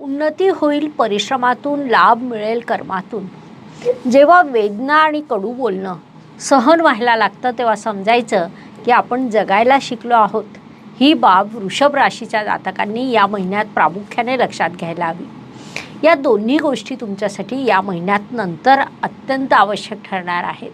उन्नती होईल परिश्रमातून लाभ मिळेल कर्मातून. जेव्हा वेदना आणि कडू बोलणं सहन व्हायला लागतं तेव्हा समजायचं की आपण जगायला शिकलो आहोत. ही बाब वृषभ राशीच्या जातकांनी या महिन्यात प्रामुख्याने लक्षात घ्यायला हवी. या दोन्ही गोष्टी तुमच्यासाठी या महिन्यात नंतर अत्यंत आवश्यक ठरणार आहेत.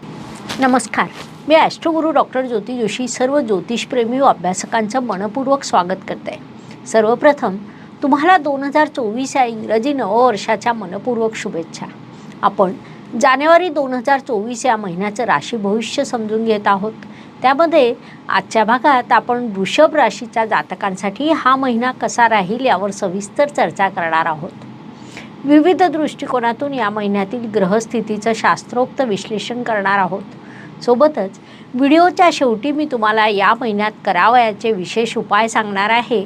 नमस्कार. मी astro guru doctor Jyoti Joshi सर्व ज्योतिषप्रेमी व अभ्यासकांचं मनपूर्वक स्वागत करते. सर्वप्रथम तुम्हाला दोन हजार चोवीस या इंग्रजी नववर्षाच्या मनपूर्वक शुभेच्छा. आपण जानेवारी दोन हजार चोवीस या महिन्याचं राशी भविष्य समजून घेत आहोत. त्यामध्ये आजच्या भागात आपण वृषभ राशीच्या जातकांसाठी हा महिना कसा राहील यावर सविस्तर चर्चा करणार आहोत. विविध दृष्टिकोनातून या महिन्यातील ग्रहस्थितीचं शास्त्रोक्त विश्लेषण करणार आहोत. सोबतच व्हिडिओच्या शेवटी मी तुम्हाला या महिन्यात करावयाचे विशेष उपाय सांगणार आहे.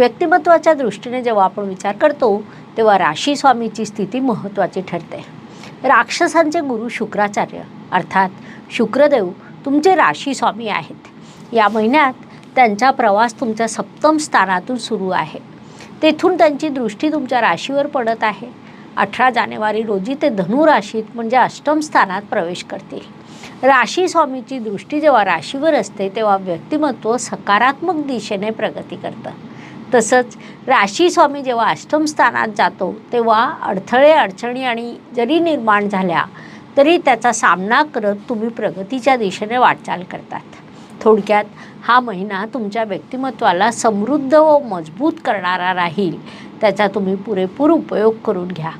व्यक्तिमत्वाच्या दृष्टीने जेव्हा आपण विचार करतो तेव्हा राशी स्वामीची स्थिती महत्त्वाची ठरते. राक्षसांचे गुरु शुक्राचार्य अर्थात शुक्रदेव तुमचे राशी स्वामी आहेत. या महिन्यात त्यांचा प्रवास तुमच्या सप्तम स्थानातून सुरू आहे. तेथून त्यांची दृष्टी तुमच्या राशीवर पडत आहे. अठरा जानेवारी रोजी ते धनु राशीत म्हणजे अष्टम स्थानात प्रवेश करतील. राशी स्वामीची दृष्टी जेव्हा राशीवर असते तेव्हा व्यक्तिमत्व सकारात्मक दिशेने प्रगती करतं. तसंच राशी स्वामी जेव्हा अष्टम स्थानात जातो तेव्हा अडथळे अडचणी आणि जरी निर्माण झाल्या तरी त्याचा सामना करत तुम्ही प्रगतीच्या दिशेने वाटचाल करतात. थोडक्यात हा महिना तुमच्या व्यक्तिमत्वाला समृद्ध व मजबूत करणारा राहील त्याचा तुम्ही पुरेपूर उपयोग करून घ्या.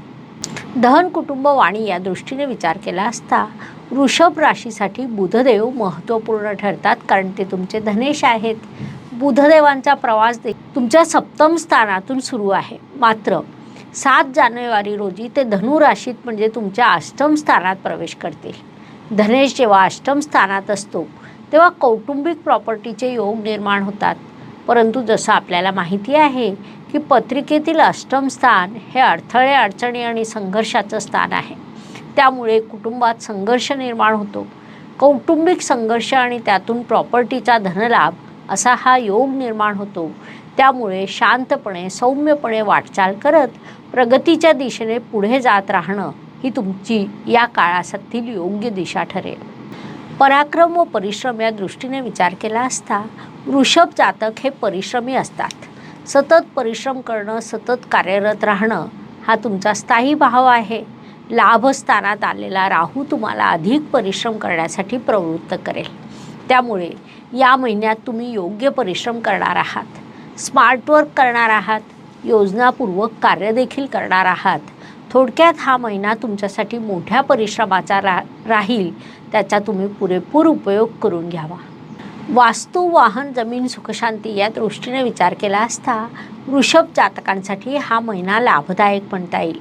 दहन कुटुंब वाणी या दृष्टीने विचार केला असता वृषभ राशीसाठी बुधदेव महत्त्वपूर्ण ठरतात कारण ते तुमचे धनेश आहेत. बुधदेवांचा प्रवास देखील तुमच्या सप्तम स्थानातून सुरू आहे. मात्र सात जानेवारी रोजी ते धनुराशीत म्हणजे तुमच्या अष्टम स्थानात प्रवेश करतील. धनेश जेव्हा अष्टम स्थानात असतो तेव्हा कौटुंबिक प्रॉपर्टीचे योग निर्माण होतात. परंतु जसं आपल्याला माहिती आहे की पत्रिकेतील अष्टम स्थान हे अडथळे अडचणी आणि संघर्षाचं स्थान आहे. त्यामुळे कुटुंबात संघर्ष निर्माण होतो. कौटुंबिक संघर्ष आणि त्यातून प्रॉपर्टीचा धनलाभ असा हा योग निर्माण होतो. त्यामुळे शांतपणे सौम्यपणे वाटचाल करत प्रगतीच्या दिशेने पुढे जात राहणं ही तुमची या काळातील योग्य दिशा ठरेल. पराक्रम व परिश्रम या दृष्टीने विचार केला असता वृषभ जातक हे परिश्रमी असतात. सतत परिश्रम करणं सतत कार्यरत राहणं हा तुमचा स्थायी भाव आहे. लाभस्थानात आलेला राहू तुम्हाला अधिक परिश्रम करण्यासाठी प्रवृत्त करेल. त्यामुळे या महिन्यात तुम्ही योग्य परिश्रम करणार आहात. स्मार्ट वर्क करणार आहात. योजनापूर्वक कार्यदेखील करणार आहात. थोडक्यात हा महिना तुमच्यासाठी मोठ्या परिश्रमाचा रा राहील. त्याचा तुम्ही पुरेपूर उपयोग करून घ्यावा. वास्तू वाहन जमीन सुखशांती या दृष्टीने विचार केला असता वृषभ जातकांसाठी हा महिना लाभदायक म्हणता येईल.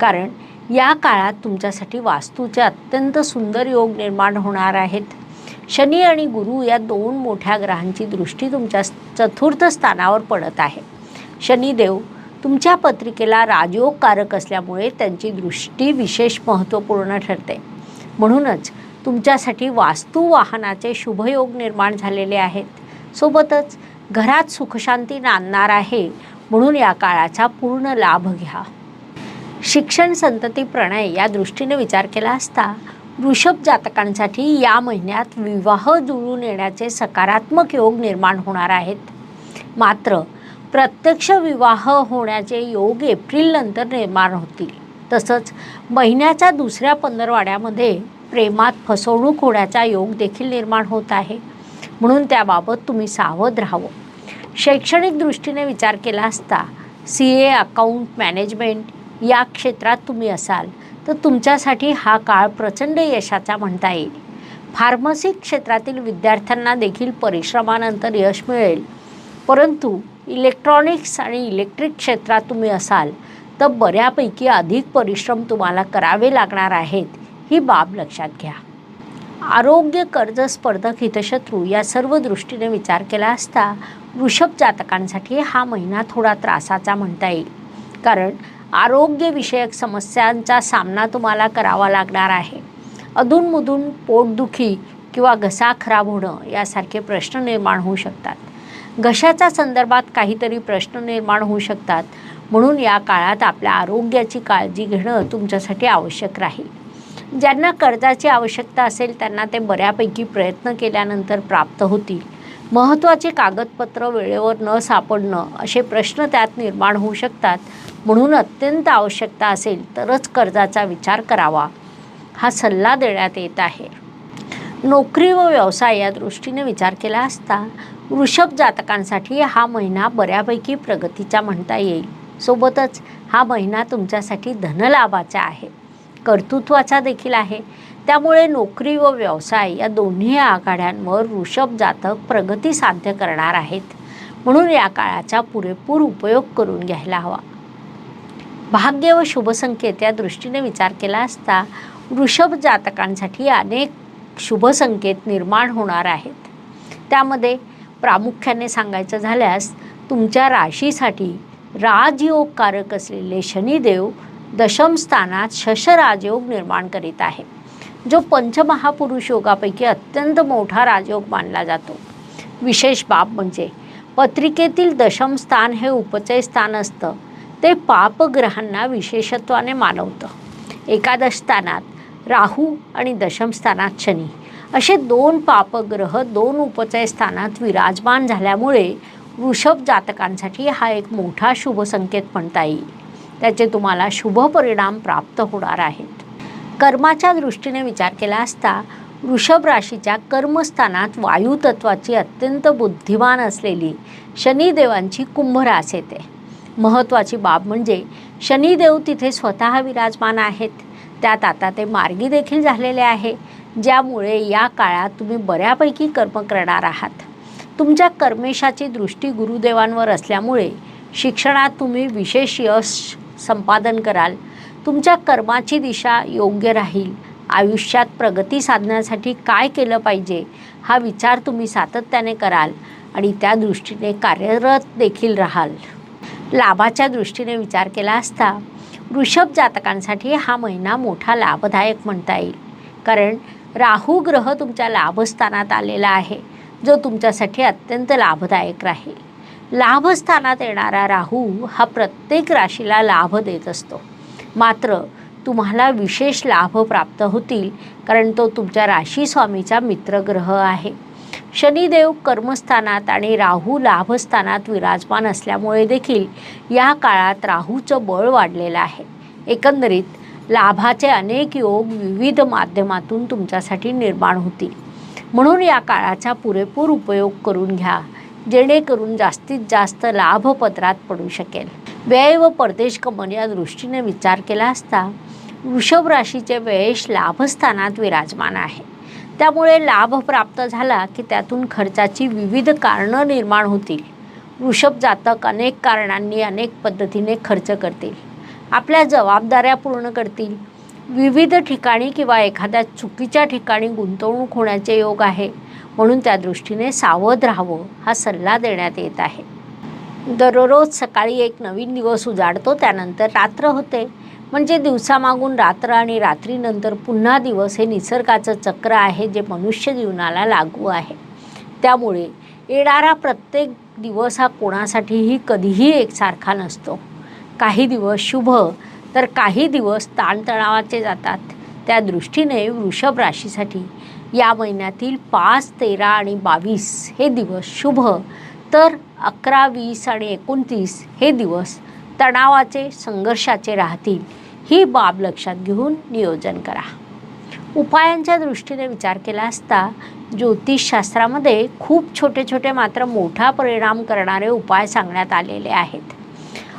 कारण या काळात तुमच्यासाठी वास्तूचे अत्यंत सुंदर योग निर्माण होणार आहेत. शनी आणि गुरु या दोन मोठ्या ग्रहांची दृष्टी तुमच्या चतुर्थ स्थानावर पडत आहे. शनिदेव तुमच्या पत्रिकेला राजयोगकारक असल्यामुळे त्यांची दृष्टी विशेष महत्त्वपूर्ण ठरते. म्हणूनच तुमच्यासाठी वास्तू वाहनाचे शुभयोग निर्माण झालेले आहेत. सोबतच घरात सुखशांती नांदणार आहे म्हणून या काळाचा पूर्ण लाभ घ्या. शिक्षण संतती प्रणय या दृष्टीने विचार केला असता वृषभ जातकांसाठी या महिन्यात विवाह जुळून येण्याचे सकारात्मक योग निर्माण होणार आहेत. मात्र प्रत्यक्ष विवाह होण्याचे योग एप्रिलनंतर निर्माण होतील. तसंच महिन्याच्या दुसऱ्या पंधरवाड्यामध्ये प्रेमात फसवणूक होण्याचा योग देखील निर्माण होत आहे. म्हणून त्याबाबत तुम्ही सावध राहावं. शैक्षणिक दृष्टीने विचार केला असता सी ए अकाउंट मॅनेजमेंट या क्षेत्रात तुम्ही असाल. तर तुमच्यासाठी हा काळ प्रचंड यशाचा म्हणता येईल. फार्मसी क्षेत्रातील विद्यार्थ्यांना देखील परिश्रमानंतर यश मिळेल. परंतु इलेक्ट्रॉनिक्स आणि इलेक्ट्रिक क्षेत्रात तुम्ही असाल तर बऱ्यापैकी अधिक परिश्रम तुम्हाला करावे लागणार आहेत ही बाब लक्षात घ्या. आरोग्य कर्ज स्पर्धक हितशत्रू या सर्व दृष्टीने विचार केला असता वृषभ जातकांसाठी हा महिना थोडा त्रासाचा म्हणता येईल. कारण आरोग्यविषयक समस्यांचा सामना तुम्हाला करावा लागणार आहे. अधूनमधून पोटदुखी किंवा घसा खराब होणं यासारखे प्रश्न निर्माण होऊ शकतात. घशाच्या संदर्भात काहीतरी प्रश्न निर्माण होऊ शकतात. म्हणून या काळात आपल्या आरोग्याची काळजी घेणं तुमच्यासाठी आवश्यक राहील. ज्यांना कर्जाची आवश्यकता असेल त्यांना ते बऱ्यापैकी प्रयत्न केल्यानंतर प्राप्त होतील. महत्त्वाचे कागदपत्र वेळेवर न सापडणं असे प्रश्न त्यात निर्माण होऊ शकतात. म्हणून अत्यंत आवश्यकता असेल तरच कर्जाचा विचार करावा. हा सल्ला देण्यात येत आहे. नोकरी व व्यवसाय या दृष्टीने विचार केला असता वृषभ जातकांसाठी हा महिना बऱ्यापैकी प्रगतीचा म्हणता येईल. सोबतच हा महिना तुमच्यासाठी धनलाभाचा आहे. कर्तृत्वाचा देखील आहे. त्यामुळे नोकरी व व्यवसाय या दोन्ही आघाड्यांवर वृषभ जातक प्रगती साध्य करणार आहेत. म्हणून या काळाचा पुरेपूर उपयोग करून घ्यायला हवा. भाग्य व शुभसंकेत या दृष्टीने विचार केला असता वृषभ जातकांसाठी अनेक शुभसंकेत निर्माण होणार आहेत. त्यामध्ये प्रामुख्याने सांगायचं झाल्यास तुमच्या राशीसाठी राजयोगकारक असलेले शनिदेव दशम स्थानात शशराजयोग निर्माण करीत आहे जो पंचमहापुरुष योगापैकी अत्यंत मोठा राजयोग मानला जातो. विशेष बाब म्हणजे पत्रिकेतील दशम स्थान हे उपचय स्थान असतं. ते पापग्रहांना विशेषत्वाने मानवतं. एकादश स्थानात राहू आणि दशम स्थानात शनी असे दोन पापग्रह दोन उपचय स्थानात विराजमान झाल्यामुळे वृषभ जातकांसाठी हा एक मोठा शुभ संकेत म्हणता येईल. त्याचे तुम्हाला शुभ परिणाम प्राप्त होणार आहेत. कर्माच्या दृष्टीने विचार केला असता वृषभ राशीच्या कर्मस्थानात वायुतत्वाची अत्यंत बुद्धिमान असलेली शनिदेवांची कुंभरास येते. महत्त्वाची बाब म्हणजे शनिदेव तिथे स्वतः विराजमान आहेत. त्यात आता ते मार्गी देखील झालेले आहे ज्यामुळे या काळात तुम्ही बऱ्यापैकी कर्म करणार आहात. तुमच्या कर्मेशाची दृष्टी गुरुदेवांवर असल्यामुळे शिक्षणात तुम्ही विशेष यश संपादन कराल तुमच्या कर्माची दिशा योग्य राहील. आयुष्यात प्रगती साधण्यासाठी काय केलं पाहिजे हा विचार तुम्ही सातत्याने कराल आणि त्या दृष्टीने कार्यरत देखील राहाल. लाभाच्या दृष्टीने विचार केला असता वृषभ जातकांसाठी हा महिना मोठा लाभदायक म्हणता येईल. कारण राहू ग्रह तुमच्या लाभस्थानात आलेला आहे जो तुमच्यासाठी अत्यंत लाभदायक राहील. लाभस्थानात येणारा राहू हा प्रत्येक राशीला लाभ देत असतो. मात्र तुम्हाला विशेष लाभ प्राप्त होतील कारण तो तुमच्या राशी स्वामीचा मित्रग्रह आहे. शनिदेव कर्मस्थानात आणि राहू लाभस्थानात विराजमान असल्यामुळे देखील या काळात राहूचं बळ वाढलेलं आहे. एकंदरीत लाभाचे अनेक योग विविध माध्यमातून तुमच्यासाठी निर्माण होतील. म्हणून या काळाचा पुरेपूर उपयोग करून घ्या जेणेकरून जास्तीत जास्त लाभपत्रात पडू शकेल. व्यय व परदेश गमन या दृष्टीने विचार केला असता वृषभ राशीचे व्ययश लाभस्थानात विराजमान आहे. त्यामुळे लाभ प्राप्त झाला की त्यातून खर्चाची विविध कारणं निर्माण होतील. वृषभ जातक अनेक कारणांनी अनेक पद्धतीने खर्च करतील. आपल्या जबाबदाऱ्या पूर्ण करतील. विविध ठिकाणी किंवा एखाद्या चुकीच्या ठिकाणी गुंतवणूक होण्याचे योग आहे म्हणून त्या दृष्टीने सावध राहावं हा सल्ला देण्यात येत आहे. दररोज सकाळी एक नवीन दिवस उजाडतो त्यानंतर रात्र होते. म्हणजे दिवसामागून रात्र आणि रात्रीनंतर पुन्हा दिवस हे निसर्गाचं चक्र आहे जे मनुष्य जीवनाला लागू आहे. त्यामुळे येणारा प्रत्येक दिवस हा कोणासाठीही कधीही एकसारखा नसतो. काही दिवस शुभ तर काही दिवस ताणतणावाचे जातात. त्या दृष्टीने वृषभ राशीसाठी या महिन्यातील पाच तेरा आणि बावीस हे दिवस शुभ तर अकरा वीस आणि एकोणतीस हे दिवस तणावाचे संघर्षाचे राहतील. ही बाब लक्षात घेऊन नियोजन करा. उपायांच्या दृष्टीने विचार केला असता ज्योतिषशास्त्रामध्ये खूप छोटे छोटे मात्र मोठा परिणाम करणारे उपाय सांगण्यात आलेले आहेत.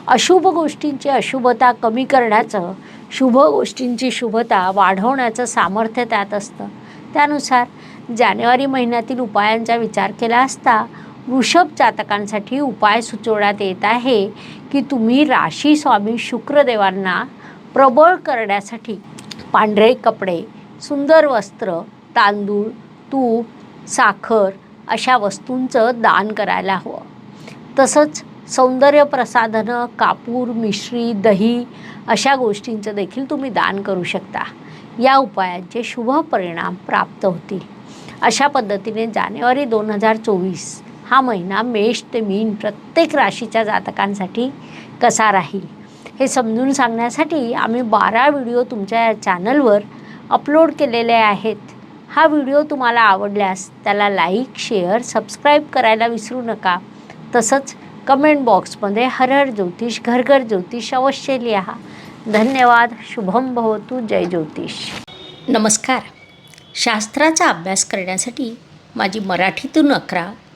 अशुभ गोष्टींची अशुभता कमी करण्याचं शुभ गोष्टींची शुभता वाढवण्याचं सामर्थ्य त्यात असतं. त्यानुसार जानेवारी महिन्यातील उपायांचा विचार केला असता वृषभ जातकांसाठी उपाय सुचवण्यात येत आहे की तुम्ही राशी स्वामी शुक्रदेवांना प्रबळ करण्यासाठी पांढरे कपडे सुंदर वस्त्र तांदूळ तूप साखर अशा वस्तूंचं दान करायला हवं. तसंच सौंदर्य प्रसाधनं कापूर मिश्री दही अशा गोष्टींचं देखील तुम्ही दान करू शकता. या उपायांचे शुभ परिणाम प्राप्त होतील. अशा पद्धतीने जानेवारी दोन हजार चोवीस हा महिना मेष ते मीन प्रत्येक राशीच्या जातकांसाठी कसा राहील? हे समजून सांगण्यासाठी आम्ही बारा व्हिडिओ तुमच्या या चॅनलवर अपलोड केलेले आहेत. हा व्हिडिओ तुम्हाला आवडल्यास त्याला लाईक शेअर सबस्क्राईब करायला विसरू नका. तसंच कमेंट बॉक्समध्ये हर हर ज्योतिष घर घर ज्योतिष अवश्य लिहा. धन्यवाद शुभम भवतु जय ज्योतिष. नमस्कार. शास्त्राचा अभ्यास करण्यासाठी माझी मराठीतून अकरा